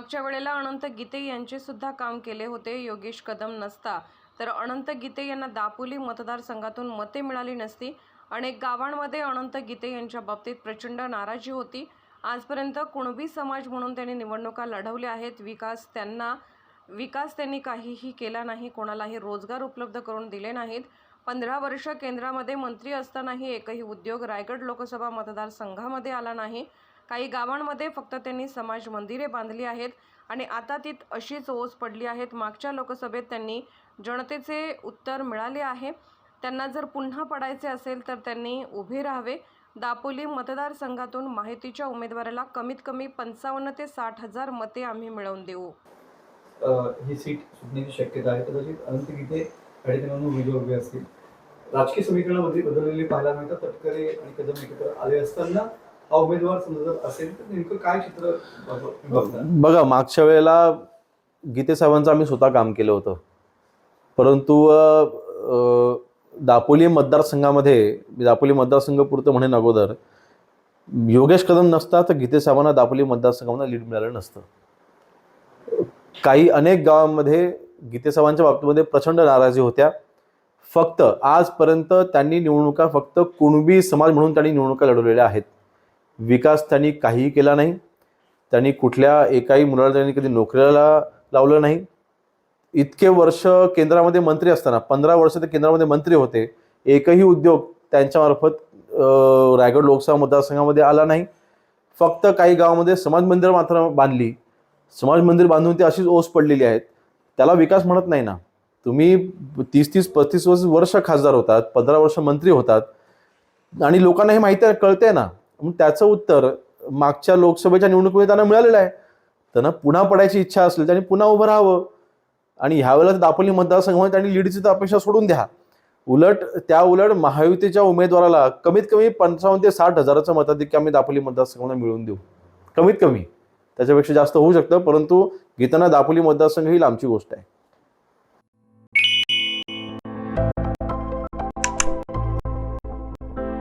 मागच्या वेळेला अनंत गीते यांचे सुद्धा काम केले होते योगेश कदम नसता. तर अनंत गीते यांना दापोली मतदारसंघातून मते मिळाली नसती. अनेक गावांमध्ये अनंत गीते यांच्या बाबतीत प्रचंड नाराजी होती. आजपर्यंत कुणबी समाज म्हणून त्यांनी निवडणुका लढवल्या आहेत. विकास त्यांना विकास त्यांनी काहीही केला नाही कोणालाही रोजगार उपलब्ध करून दिले नाहीत. पंधरा वर्ष केंद्रामध्ये मंत्री असतानाही एकही उद्योग रायगड लोकसभा मतदारसंघामध्ये आला नाही. काही गावांमध्ये फक्त त्यांनी समाज मंदिरे बांधली आहेत आणि आता तीत अशीच ओस पडली आहेत. मागच्या लोकसभेत त्यांनी जनतेचे उत्तर मिळाले आहे. त्यांना जर पुन्हा पडायचे असेल तर त्यांनी उभे राहावे. दापोली मतदारसंघातून माहितीच्या उमेदवाराला कमीत कमी पंचावन्न ते साठ हजार मते आम्ही मिळवून देऊ. ही सीट सुटण्याची शक्यता आहे. कदाचित अनंत गीते या ठिकाणी विजय उभे असतील. राजकीय समीकरणामध्ये बदललेले पाहायला मिळतात. तटकरे आणि कदम एकत्र आले असताना हा उमेदवार समजा जर असेल तर नेमकं काय चित्र बघता? बघा मागच्या वेळेला गीते साहेबांचं आम्ही स्वतः काम केलं होतं. परंतु अ, अ, दापोली मतदारसंघामध्ये दापोली मतदारसंघ पुरतं म्हणेन अगोदर योगेश कदम नसता तर गीते साहेबांना दापोली मतदारसंघामध्ये लीड मिळालं नसतं. काही अनेक गावांमध्ये गीते साहेबांच्या बाबतीमध्ये प्रचंड नाराजी होत्या. फक्त आजपर्यंत त्यांनी निवडणुका फक्त कुणबी समाज म्हणून त्यांनी निवडणुका लढवलेल्या आहेत. विकास त्यांनी काहीही केला नाही. त्यांनी कुठल्या एकाही मुलाला त्यांनी कधी नोकरीला लावलं नाही. इतके वर्ष केंद्रामध्ये मंत्री असताना पंधरा वर्ष ते केंद्रामध्ये मंत्री होते एकही उद्योग त्यांच्यामार्फत रायगड लोकसभा मतदारसंघामध्ये आला नाही. फक्त काही गावामध्ये समाज मंदिर मात्र बांधली. समाज मंदिर बांधून ती अशीच ओस पडलेली आहेत. त्याला विकास म्हणत नाही ना. तुम्ही तीस तीस पस्तीस वर्ष वर्ष खासदार होतात पंधरा वर्ष मंत्री होतात. आणि लोकांना हे माहिती आहे कळते ना. मग त्याचं उत्तर मागच्या लोकसभेच्या निवडणुकीमध्ये त्यांना मिळालेलं आहे. त्यांना पुन्हा पडायची इच्छा असेल त्यांनी पुन्हा उभं राहावं. आणि ह्यावेळेला दापोली मतदारसंघामध्ये त्यांनी लीडची तर अपेक्षा सोडून द्या. उलट त्या उलट महायुतीच्या उमेदवाराला कमीत कमी पंचावन्न ते साठ हजाराचं मताधिक्य आम्ही दापोली मतदारसंघामध्ये मिळवून देऊ. कमीत कमी. त्याच्यापेक्षा जास्त होऊ शकतं परंतु घेताना दापोली मतदारसंघ ही लांबची गोष्ट आहे.